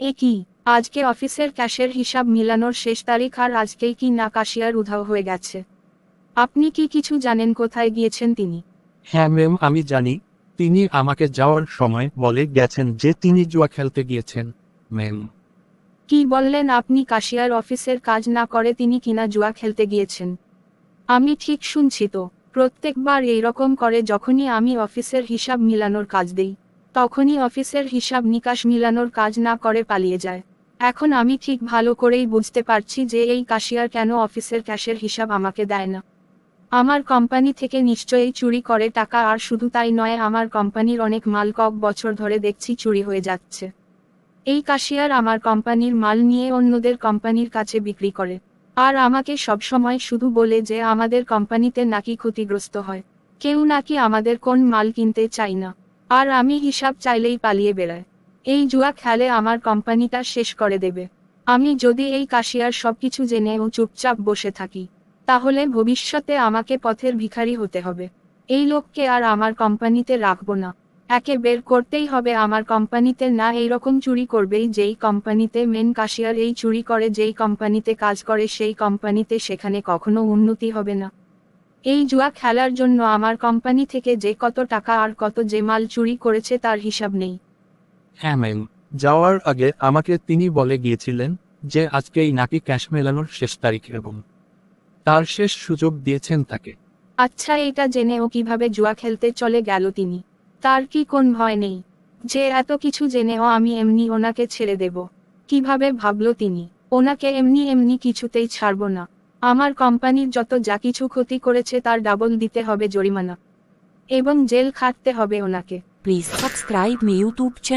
এ কি? আজকে অফিসের ক্যাশের হিসাব মিলানোর শেষ তারিখ আর আজকেই কি না কাশিয়ার উধাও হয়ে গেছে? আপনি কি কিছু জানেন কোথায় গিয়েছেন তিনি? হ্যাঁ ম্যাম আমি জানি। তিনি আমাকে যাওয়ার সময় বলে গেছেন যে তিনি জুয়া খেলতে গিয়েছেন ম্যাম। কি বললেন আপনি কাশিয়ার অফিসের কাজ না করে তিনি কিনা জুয়া খেলতে গিয়েছেন? আমি ঠিক শুনছি তো। প্রত্যেকবার এইরকম করে যখনই আমি অফিসের হিসাব মিলানোর কাজ দেই। তখনই অফিসের হিসাব নিকাশ মিলানোর কাজ না করে পালিয়ে যায়। এখন আমি ঠিক ভালো করেই বুঝতে পারছি যে এই কাশিয়ার কেন অফিসের ক্যাশের হিসাব আমাকে দেয় না। আমার কোম্পানি থেকে নিশ্চয়ই চুরি করে টাকা আর শুধু তাই নয়, আমার কোম্পানির অনেক মাল কক বছর ধরে দেখছি চুরি হয়ে যাচ্ছে। এই কাশিয়ার আমার কোম্পানির মাল নিয়ে অন্যদের কোম্পানির কাছে বিক্রি করে। আর আমাকে সবসময় শুধু বলে যে আমাদের কোম্পানিতে নাকি ক্ষতিগ্রস্ত হয়। কেউ নাকি আমাদের কোন মাল কিনতে চাই না। আর আমি হিসাব চাইলেই পালিয়ে বেড়ায় এই জুয়া খেলে আমার কোম্পানিটা শেষ করে দেবে। আমি যদি এই কাশিয়ার সবকিছু জেনে ও চুপচাপ বসে থাকি, তাহলে ভবিষ্যতে আমাকে পথের ভিখারি হতে হবে। এই লোককে আর আমার কোম্পানিতে রাখব না। একে বের করতেই হবে আমার কোম্পানিতে না এইরকম চুরি করবেই যেই কোম্পানিতে মেন কাশিয়ার এই চুরি করে, যেই কোম্পানিতে কাজ করে, সেই কোম্পানিতে সেখানে কখনো উন্নতি হবে না। এই জুয়া খেলার জন্য আমার কোম্পানি থেকে যে কত টাকা আর কত যে মাল চুরি করেছে তার হিসাব নেই। হ্যাঁ ম্যাম যাওয়ার আগে আমাকে তিনি বলে গিয়েছিলেন যে আজকেই নাকি ক্যাশ মেলানোর শেষ তারিখ এবং তার শেষ সুযোগ দিয়েছেন তাকে। আচ্ছা এটা জেনেও কীভাবে জুয়া খেলতে চলে গেল তিনি? তার কি কোন ভয় নেই? যে এত কিছু জেনেও আমি এমনি ওনাকে ছেড়ে দেব। কীভাবে ভাবলো তিনি? ওনাকে এমনি এমনি কিছুতেই ছাড়বো না। আমার কোম্পানির যত যা কিছু ক্ষতি করেছে তার ডাবল দিতে হবে জরিমানা এবং জেল খাটতে হবে ওনাকে please subscribe me YouTube channel.